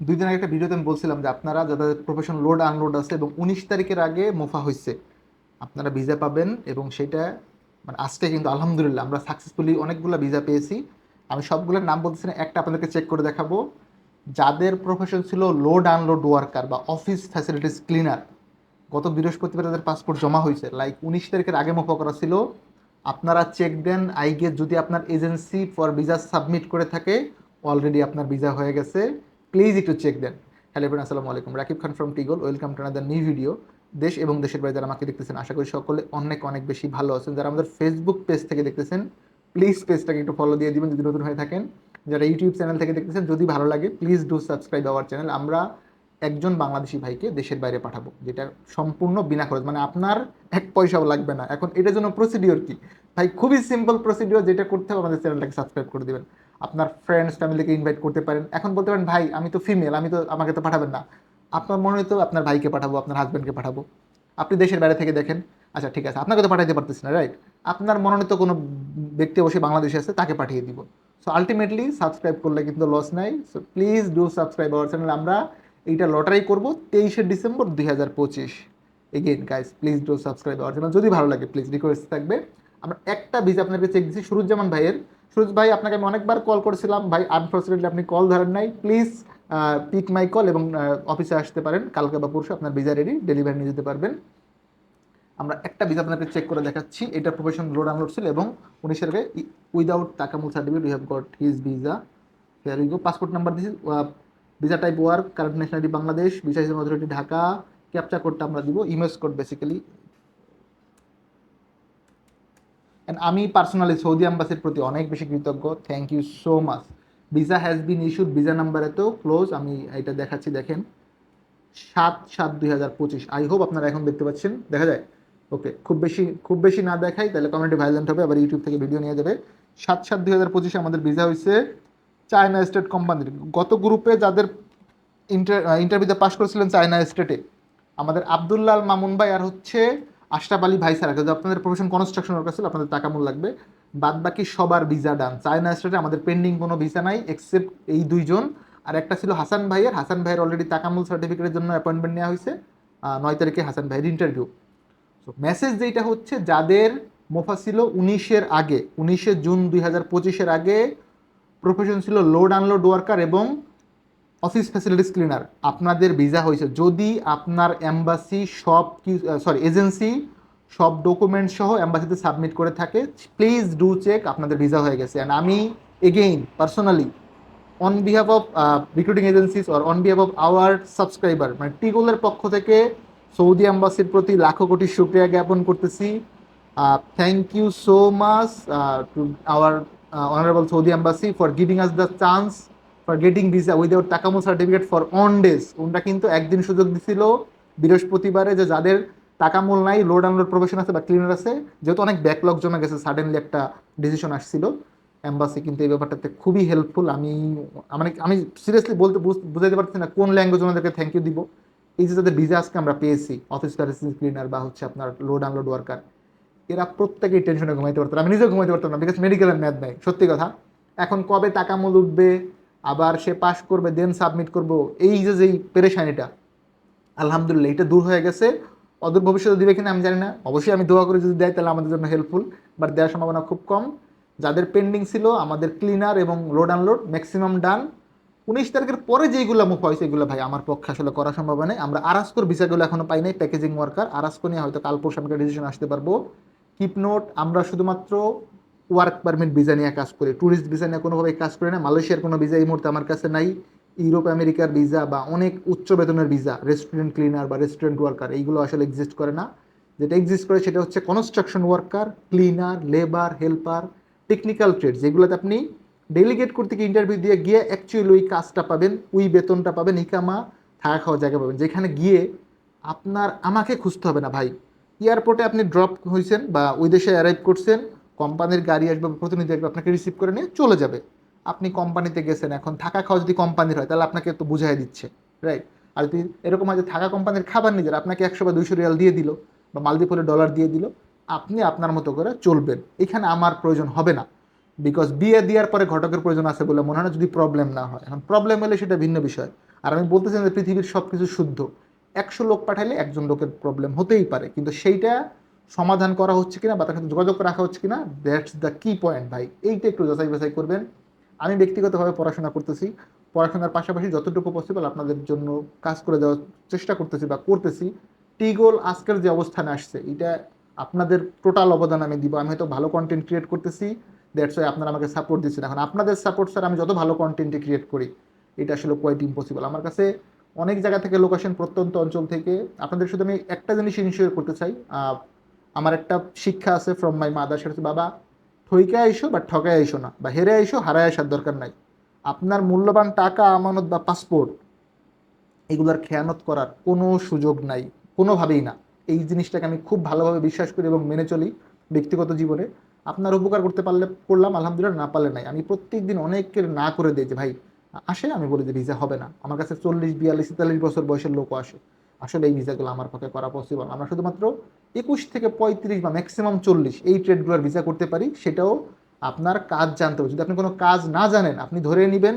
দুই দিন আগে একটা ভিডিওতে আমি বলছিলাম যে আপনারা যাদের প্রফেশন লোড আনলোড আছে এবং উনিশ তারিখের আগে মোফা হয়েছে আপনারা ভিসা পাবেন এবং সেটা মানে আজকে কিন্তু আলহামদুলিল্লাহ আমরা সাকসেসফুলি অনেকগুলো ভিসা পেয়েছি। আমি সবগুলোর নাম বলতেছি না, একটা আপনাদেরকে চেক করে দেখাবো। যাদের প্রফেশন ছিল লোড আনলোড ওয়ার্কার বা অফিস ফ্যাসিলিটিস ক্লিনার গত বৃহস্পতিবার তাদের পাসপোর্ট জমা হয়েছে লাইক উনিশ তারিখের আগে মোফা করা ছিল। আপনারা চেক দেন, আই গেস যদি আপনার এজেন্সি ফর ভিসা সাবমিট করে থাকে অলরেডি আপনার ভিসা হয়ে গেছে। প্লিজ একটু চেক দেন। হ্যালো এভরিন আসসালামু আলাইকুম। Rakib Khan from টিগল welcome to another new video দেশ এবং দেশের বাইরে যারা আমাকে দেখতেছেন, আশা করি সকলে অনেক অনেক বেশি ভালো আছেন। যারা আমাদের ফেসবুক পেজ থেকে দেখতেছেন প্লিজ পেজটাকে একটু ফলো দিয়ে দিবেন যদি নতুন হয়ে থাকেন। যারা ইউটিউব চ্যানেল থেকে দেখতেছেন, যদি ভালো লাগে please do subscribe our channel আমরা একজন বাংলাদেশি ভাইকে দেশের বাইরে পাঠাবো, যেটা সম্পূর্ণ বিনা খরচ। মানে আপনার এক পয়সাও লাগবে না। এখন এটার জন্য প্রসিডিওর কি? ভাই, খুবই সিম্পল প্রসিডিওর যেটা করতে হবে, আমাদের চ্যানেলটাকে সাবস্ক্রাইব করে দিবেন। আপনার ফ্রেন্ডস ফ্যামিলিকে ইনভাইট করতে পারেন। এখন বলতে পারেন, ভাই, আমি তো ফিমেল আমি তো, আমাকে তো পাঠাবেন না। আপনার মনে হয়তো আপনার ভাইকে পাঠাবো, আপনার হাজব্যান্ডকে পাঠাবো। আপনি দেশের বাইরে থেকে দেখেন। আচ্ছা ঠিক আছে, আপনাকে তো পাঠাইতে পারতেছি না রাইট আপনার মনোনীত কোনো ব্যক্তি অবশ্যই বাংলাদেশে আছে, তাকে পাঠিয়ে দিব। সো আলটিমেটলি সাবস্ক্রাইব করলে কিন্তু লস নাই। So please do subscribe our channel আমরা এইটা লটারি করব তেইশে ডিসেম্বর দুই হাজার পঁচিশ। Again guys please do subscribe our channel যদি ভালো লাগে প্লিজ রিকোয়েস্ট থাকবে। আমরা একটা ভিজা আপনাকে চেক দিচ্ছি সুরুজ্জামান ভাইয়ের সুরজ ভাই, আপনাকে আমি অনেকবার কল করেছিলাম। ভাই আনফর্চুনেটলি আপনি কল ধরেন নাই। প্লিজ পিক মাই কল এবং অফিসে আসতে পারেন। কালকে বা পরশু আপনার ভিজা রেডি ডেলিভারি নিয়ে যেতে পারবেন। আমরা একটা ভিজা আপনাকে চেক করে দেখাচ্ছি। এটা প্রফেশন লোড আনলোড ছিল এবং উনিশের আগে without Takamul certificate we have got his visa here you go passport number দিছি visa type work current nationality Bangladesh visa authority Dhaka captcha কোডটা আমরা দিব ইমেজ কোড বেসিক্যালি অ্যান্ড আমি পার্সোনালি সৌদি আম্বাসির প্রতি অনেক বেশি কৃতজ্ঞ। Thank you so much visa has been issued visa number এতেও ক্লোজ আমি এটা দেখাচ্ছি, দেখেন। সাত সাত দুই হাজার পঁচিশ। আই হোপ আপনারা এখন দেখতে পাচ্ছেন। দেখা যায়। ওকে খুব বেশি খুব বেশি না দেখাই, তাহলে কমিউনিটি ভাইলেন্ট হবে, আবার ইউটিউব থেকে ভিডিও নিয়ে যাবে। সাত সাত দুই হাজার পঁচিশে আমাদের ভিসা হয়েছে চায়না স্টেট কোম্পানির গত গ্রুপে যাদের ইন্টার ইন্টারভিউতে পাশ করেছিলেন চায়না স্টেটে আমাদের আবদুল্লাল মামুন ভাই আর হচ্ছে আশরাফ আলী ভাই স্যার যদি আপনাদের প্রফেশন কনস্ট্রাকশন ওয়ার্কার ছিল, আপনাদের টাকা মূল লাগবে। বাদ বাকি সবার ভিসা ডান চায়না স্টেটে আমাদের পেন্ডিং কোনো ভিসা নাই এক্সেপ্ট এই দুইজন। আর একটা ছিল হাসান ভাইয়ের। হাসান ভাইয়ের অলরেডি তাকামুল সার্টিফিকেটের জন্য অ্যাপয়েন্টমেন্ট নেওয়া হয়েছে নয় তারিখে হাসান ভাইয়ের ইন্টারভিউ সো মেসেজ যেটা হচ্ছে, যাদের মোফা ছিল উনিশের আগে, উনিশে জুন দুই হাজার পঁচিশের আগে প্রফেশন ছিল লোড আনলোড ওয়ার্কার এবং অফিস ফ্যাসিলিটিস ক্লিনার, আপনাদের ভিসা হয়েছে। যদি আপনার এম্বাসি সব সরি এজেন্সি সব ডকুমেন্ট সহ অ্যাম্বাসিতে সাবমিট করে থাকে প্লিজ ডু চেক আপনাদের ভিসা হয়ে গেছে। অ্যান্ড আমি again personally on behalf of recruiting agencies or on behalf of our subscriber মানে টিগোলের পক্ষ থেকে সৌদি আম্বাসির প্রতি লাখো কোটি শুক্রিয়া জ্ঞাপন করতেছি। Thank you so much to our honourable Saudi embassy for giving us the chance for getting visa without Takamul certificate for on days ওনটা কিন্তু একদিন সুযোগ দিছিল বৃহস্পতিবারে যে যাদের টাকামূল নাই লোড আনলোড প্রফেশন আছে বা ক্লিনার আছে, যেহেতু অনেক ব্যাকলগ জমে গেছে সাডেনলি একটা ডিসিশন আসছিল। এম্বাসি কিন্তু এই ব্যাপারটাতে খুবই হেল্পফুল আমি মানে আমি সিরিয়াসলি বলতে, বুঝ- বুঝাইতে পারছি না কোন ল্যাঙ্গুয়েজ ওনাদেরকে থ্যাংক ইউ দিব। এই যে যাদের ভিসা আজকে আমরা পেয়েছি অফিস ফ্যাসিলিটি ক্লিনার বা হচ্ছে আপনার লোড আনলোড ওয়ার্কার এরা প্রত্যেকেই টেনশনে ঘুমাইতে পারতো আমি নিজেও ঘুমাইতে পারতাম না বিকজ মেডিকেলের ম্যাথ নাই। সত্যি কথা, এখন কবে টাকা মূল উঠবে আবার সে পাস করবে দেন সাবমিট করব। এই যে যেই পেরেশানিটা, আলহামদুলিল্লাহ, এটা দূর হয়ে গেছে। অদূর ভবিষ্যতে দিবে কিনা আমি জানি না। অবশ্যই আমি দোয়া করে যদি দেয়, তাহলে আমাদের জন্য হেল্পফুল বাট দেওয়ার সম্ভাবনা খুব কম। যাদের পেন্ডিং ছিল, আমাদের ক্লিনার এবং লোড আনলোড ম্যাক্সিমাম ডান উনিশ তারিখের পরে যেইগুলো মুখ হয়, সেগুলো ভাই আমার পক্ষে আসলে করা সম্ভব নেই। আমরা আরাস্কোর ভিসাগুলো এখনও পাই নাই প্যাকেজিং ওয়ার্কার আরাস্কো নিয়ে হয়তো কাল পরশু আমাকে ডিসিশন আসতে পারব। কিপ নোট আমরা শুধুমাত্র ওয়ার্ক পারমিট ভিসা নিয়ে কাজ করি ট্যুরিস্ট ভিসা নিয়ে কোনোভাবে কাজ করি না। মালয়েশিয়ার কোনো ভিসা এই মুহূর্তে আমার কাছে নাই। ইউরোপ আমেরিকার ভিসা বা অনেক উচ্চ বেতনের ভিসা রেস্টুরেন্ট ক্লিনার বা রেস্টুরেন্ট ওয়ার্কার এইগুলো আসলে এক্সিস্ট করে না। যেটা এক্সিস্ট করে সেটা হচ্ছে construction worker cleaner labour helper technical trade যেগুলোতে আপনি ডেলিগেট করতে গিয়ে ইন্টারভিউ দিয়ে গিয়ে অ্যাকচুয়ালি ওই কাজটা পাবেন, ওই বেতনটা পাবেন ইকামা থাকা খাওয়া জায়গা পাবেন। যেখানে গিয়ে আপনার আমাকে খুঁজতে হবে না ভাই। এয়ারপোর্টে আপনি ড্রপ হয়েছেন বা ওই দেশে অ্যারাইভ করছেন কোম্পানির গাড়ি আসবে প্রতিনিধি আসবে, আপনাকে রিসিভ করে নিয়ে চলে যাবে। আপনি কোম্পানিতে গেছেন, এখন থাকা খাওয়া যদি কোম্পানির হয়, তাহলে আপনাকে তো বুঝাই দিচ্ছে রাইট আর যদি এরকম হয় যে থাকা কোম্পানির খাবার নিজের আপনাকে একশো বা দুইশো রিয়াল দিয়ে দিল, বা মালদ্বীপ হলে ডলার দিয়ে দিল, আপনি আপনার মতো করে চলবেন। এখানে আমার প্রয়োজন হবে না। বিকজ বিয়ে দেওয়ার পরে ঘটকের প্রয়োজন আছে বলে মনে হয় না যদি প্রবলেম না হয়। এখন প্রবলেম হলে সেটা ভিন্ন বিষয়। আর আমি বলতেছি যে পৃথিবীর সব কিছু শুদ্ধ। একশো লোক পাঠাইলে একজন লোকের প্রবলেম হতেই পারে। কিন্তু সেইটা সমাধান করা হচ্ছে কিনা বা তার সাথে যোগাযোগ রাখা হচ্ছে কিনা দ্যাটস দ্য কি পয়েন্ট ভাই। এইটা একটু যাচাই বাছাই করবেন। আমি ব্যক্তিগতভাবে পড়াশোনা করতেছি। পড়াশোনার পাশাপাশি যতটুকু পসিবল আপনাদের জন্য কাজ করে দেওয়ার চেষ্টা করতেছি বা করতেছি। টিগোল আজকের যে অবস্থানে আসছে, এটা আপনাদের টোটাল অবদান আমি দিব। আমি হয়তো ভালো কন্টেন্ট ক্রিয়েট করতেছি দ্যাটস ওয়াই আপনারা আমাকে সাপোর্ট দিচ্ছেন। এখন আপনাদের সাপোর্ট স্যার আমি যত ভালো কন্টেন্টে ক্রিয়েট করি, এটা আসলে কোয়াইট ইম্পসিবল আমার কাছে অনেক জায়গা থেকে লোকেশন প্রত্যন্ত অঞ্চল থেকে, আপনাদের শুধু আমি একটা জিনিস ইনিশিয়েট করতে চাই আমার একটা শিক্ষা আছে ফ্রম মাই মাদার সেটা বাবা ঠইকা আইসো বা ঠকায় আইসো না, বা হেরে আইসো, হারায় আসার দরকার নাই। আপনার মূল্যবান টাকা, আমানত বা পাসপোর্ট এগুলার খেয়ানত করার কোনো সুযোগ নাই, কোনোভাবেই না। এই জিনিসটাকে আমি খুব ভালোভাবে বিশ্বাস করি এবং মেনে চলি ব্যক্তিগত জীবনে। আপনার উপকার করতে পারলে, করলাম, আলহামদুলিল্লাহ, না পারলে নাই। আমি প্রত্যেক দিন অনেকের না করে যে, ভাই, আসে, আমি বলি যে, ভিসা হবে না। আমার কাছে চল্লিশ, বিয়াল্লিশ, তেতাল্লিশ বছর বয়সের লোকও আসে। আসলে এই ভিসাগুলো আমার পক্ষে করা পসিবল আমরা শুধুমাত্র একুশ থেকে পঁয়ত্রিশ বা ম্যাক্সিমাম চল্লিশ এই ট্রেডগুলোর ভিসা করতে পারি, সেটাও আপনার কাজ জানতে হবে। যদি আপনি কোনো কাজ না জানেন, আপনি ধরে নেবেন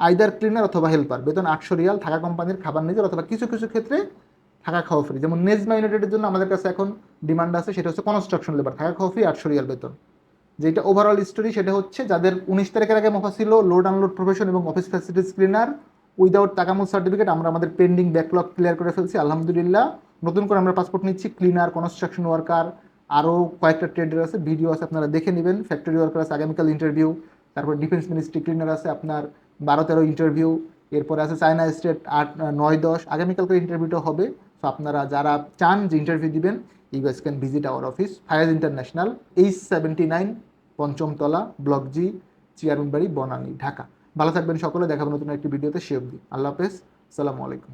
আইদার ক্লিনার অথবা হেল্পার বেতন আটশো রিয়াল থাকা কোম্পানির খাবার নিজের অথবা কিছু কিছু ক্ষেত্রে থাকা খাওয়া ফ্রি যেমন নেজমা ইউনাইটেডের জন্য আমাদের কাছে এখন ডিমান্ড আছে, সেটা হচ্ছে কনস্ট্রাকশন লেবার থাকা খাওয়া ফ্রি আটশো রিয়াল বেতন। যেটা ওভারঅল স্টোরি সেটা হচ্ছে যাদের উনিশ তারিখের আগে মফা ছিল লোড আনলোড প্রফেশন এবং office facilities cleaner without Takamul certificate আমরা আমাদের পেন্ডিং ব্যাকলগ ক্লিয়ার করে ফেলছি, আলহামদুলিল্লাহ। নতুন করে আমরা পাসপোর্ট নিচ্ছি ক্লিনার কনস্ট্রাকশন ওয়ার্কার আরও কয়েকটা ট্রেডার আছে ভিডিও আছে, আপনারা দেখে নেবেন। ফ্যাক্টরি ওয়ার্কার আছে, আগামীকাল ইন্টারভিউ তারপর ডিফেন্স মিনিস্ট্রি ক্লিনার আছে, আপনার বারো তেরো ইন্টারভিউ এরপরে আছে চায়না স্টেট আট নয় দশ। আগামীকালকে ইন্টারভিউটা হবে। তো আপনারা যারা চান যে ইন্টারভিউ দিবেন you guys can visit our office Fayaz international H seventy nine পঞ্চমতলা block G চেয়ারম্যানবাড়ি বনানী ঢাকা ভালো থাকবেন সকলে দেখাবো নতুন একটি ভিডিওতে সে অবধি। আল্লাহ হাফেজ সালামু আলাইকুম।